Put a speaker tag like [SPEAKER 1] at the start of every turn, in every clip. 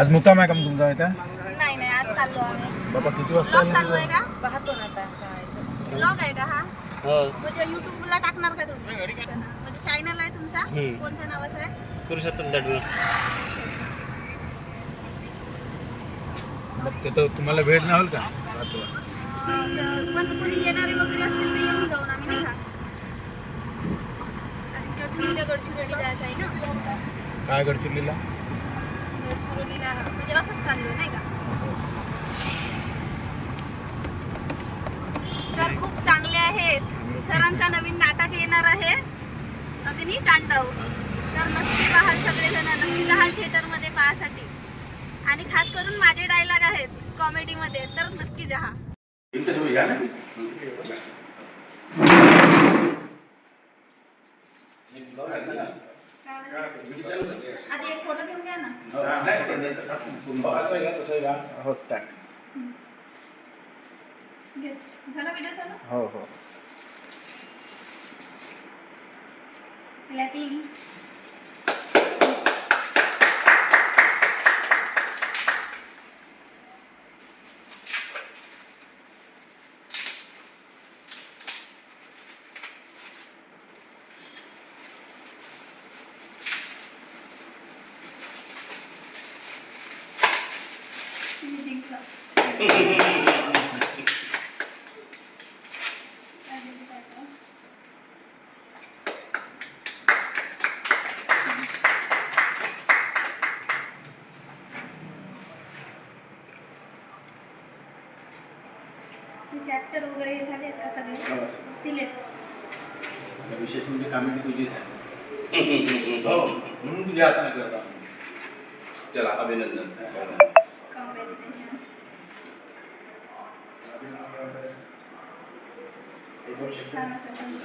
[SPEAKER 1] आज मुक्काम आहे का मग तुमचा इथं?
[SPEAKER 2] नाही नाही आज चाललो आम्ही.
[SPEAKER 1] बाबा किती वाजता
[SPEAKER 2] ब्लॉग चालू? आहे का? पाहतो ना आता. ब्लॉग आहे का हा? म्हणजे युट्यूबला टाकणार का तुम्ही? म्हणजे चॅनल आहे तुमचा?
[SPEAKER 3] हम्म.
[SPEAKER 2] कोणत्या नावाचा आहे?
[SPEAKER 3] पुरुषोत्तम दडवी
[SPEAKER 1] मग तिथं तुम्हाला भेट नाही होईल का? रात्री?
[SPEAKER 2] अं, तर पण कोणी येणारे वगैरे असतील तर येऊन जाऊन आम्ही नाही का? कारण की अजून उद्या गडचिरोली जायचं आहे ना.
[SPEAKER 1] काय गडचिरोलीला?
[SPEAKER 2] गडचिरोलीला म्हणजे असंच चाललो नाही का? सर खूप चांगले आहेत. सरांचा नवीन नाटक येणार आहे. अग्नी तांडव. तर नक्की पाहाल सगळेजण नक्की लहान थिएटरमध्ये पाहासाठी. आणि खास करून माझे डायलॉग आहेत कॉमेडीमध्ये तर नक्की जा. ना.
[SPEAKER 1] हो स्टार्ट.
[SPEAKER 2] झाला व्हिडिओ चालू?
[SPEAKER 1] हो हो.
[SPEAKER 2] क्लॅपिंग चॅप्टर वगैरे हे झाले आहेत का सगळे? सिलेक्ट
[SPEAKER 4] विशेष म्हणजे कामेडी तुझीच आहे. हो. म्हणून तुझ्या हाताने करता चला अभिनंदन.
[SPEAKER 2] कॉंग्रॅच्युलेशन छान असं संगीत.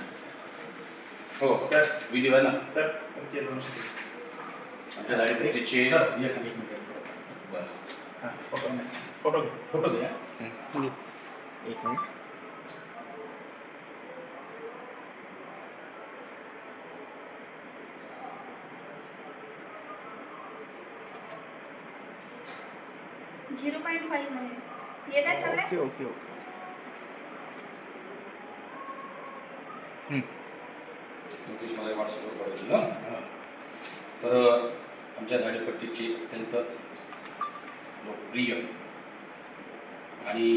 [SPEAKER 4] हो सर व्हिडिओ आहे ना
[SPEAKER 5] सर तुमचे दोन
[SPEAKER 4] आमच्या गाडी पाहिजे
[SPEAKER 1] सर एक खाली एक मिनिट.
[SPEAKER 4] बरं
[SPEAKER 5] हां फोटो नाही
[SPEAKER 2] झिरो पॉईंट फाईव्हमध्ये. येत आहेत सगळे?
[SPEAKER 1] Okay okay okay.
[SPEAKER 4] मुकेश मला व्हॉट्सअपवर पाठवशील ना तर आमच्या झाडीपट्टीची अत्यंत लोकप्रिय आणि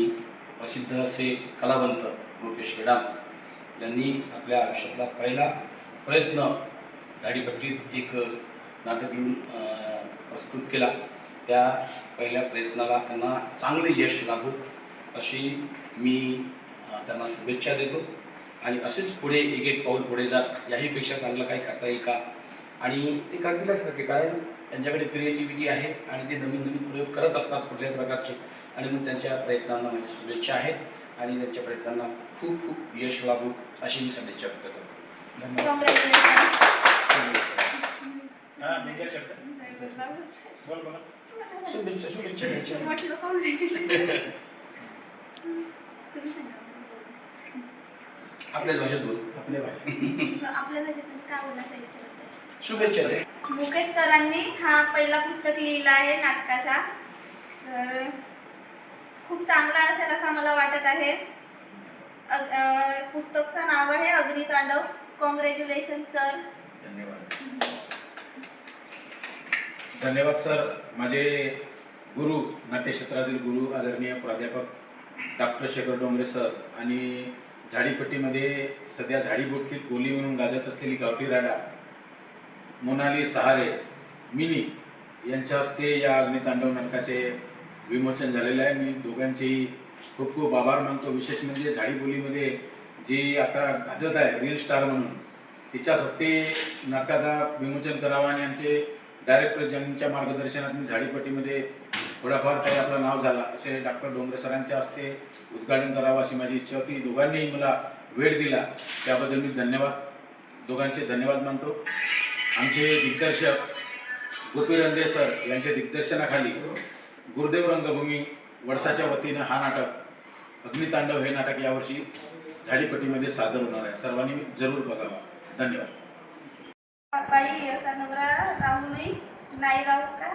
[SPEAKER 4] प्रसिद्ध असे कलावंत मुकेश गेडाम यांनी आपल्या आयुष्यातला पहिला प्रयत्न झाडीपट्टीत एक नाटक लिहून अं, प्रस्तुत केला. त्या पहिल्या प्रयत्नाला त्यांना चांगले यश लाभो अशी मी त्यांना शुभेच्छा देतो. आणि असेच पुढे एक एक पाऊल पुढे जात याहीपेक्षा चांगलं काही करता येईल का? आणि ते करतीलच नक्की कारण त्यांच्याकडे क्रिएटिव्हिटी आहे आणि ते नवीन नवीन प्रयोग करत असतात कुठल्याही प्रकारचे. आणि मग त्यांच्या प्रयत्नांना माझ्या शुभेच्छा आहेत आणि त्यांच्या प्रयत्नांना खूप खूप यश लाभो अशी मी सदिच्छा व्यक्त करतो.
[SPEAKER 2] कॉंग्रॅच्युलेशन
[SPEAKER 5] हां म्हणजे शब्द बोल बोला.
[SPEAKER 4] शुभेच्छा शुभेच्छा द्यायच्या
[SPEAKER 2] म्हटलं कॉंग्रॅच्युलेशन तुम्ही सांगा.
[SPEAKER 4] आपल्याच भाषेत बोल.
[SPEAKER 1] आपल्या भाषेत.
[SPEAKER 2] आपल्या भाषेत काय बोलायचं विचारते
[SPEAKER 4] शुभेच्छा दे
[SPEAKER 2] मुकेश सरांनी हा पहिला पुस्तक लिहिला आहे नाटकाचा. तर खूप चांगला असेल असं मला वाटत आहे. अग- अं, पुस्तकचं नाव आहे अग्नितांडव. कॉंग्रॅच्युलेशन सर
[SPEAKER 1] धन्यवाद. धन्यवाद सर. माझे गुरु नाट्यक्षेत्रातील गुरु आदरणीय प्राध्यापक डॉक्टर शेखर डोंगरे सर आणि झाडीपट्टीमध्ये सध्या झाडीबोटीत बोली म्हणून गाजत असलेली गावठी राडा मोनाली सहारे मिनी यांच्या हस्ते या अग्नितांडव नाटकाचे विमोचन झालेलं आहे. मी दोघांचेही खूप खूप आभार मानतो. विशेष म्हणजे झाडीबोलीमध्ये जी आता गाजत आहे रील स्टार म्हणून तिच्याच हस्ते नाटकाचा विमोचन करावा आणि आमचे डायरेक्टर ज्यांच्या मार्गदर्शनात मी झाडीपट्टीमध्ये थोडाफार काही आपलं नाव झाला. असे डॉक्टर डोंगरे सरांच्या हस्ते उद्घाटन करावं अशी माझी इच्छा होती. दोघांनीही मला वेळ दिला. त्याबद्दल मी धन्यवाद. दोघांचे धन्यवाद मानतो. आमचे दिग्दर्शक गोपी रंदे सर यांच्या दिग्दर्शनाखाली गुरुदेव रंगभूमी वडसाच्या वतीनं हा नाटक अग्नितांडव हे नाटक यावर्षी झाडीपट्टीमध्ये सादर होणार आहे. सर्वांनी जरूर बघावा. धन्यवाद.
[SPEAKER 2] बाई असा नवरा राहू नये. नाही राहू का?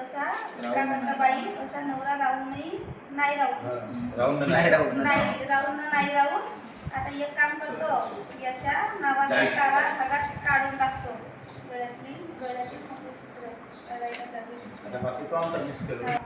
[SPEAKER 2] असं असा का म्हणता बाई? असा नवरा राहूनही नाही राहू.
[SPEAKER 1] राहून
[SPEAKER 3] नाही राहू
[SPEAKER 2] नाही राहून नाही राहून आता एक काम करतो याच्या नावाचा. काळा धागा काढून टाकतो. गळ्यातली गळ्यातील मंगळसूत्र करायला जाते.
[SPEAKER 1] आता बाकी तो आमचा मिस केलं
[SPEAKER 2] हा,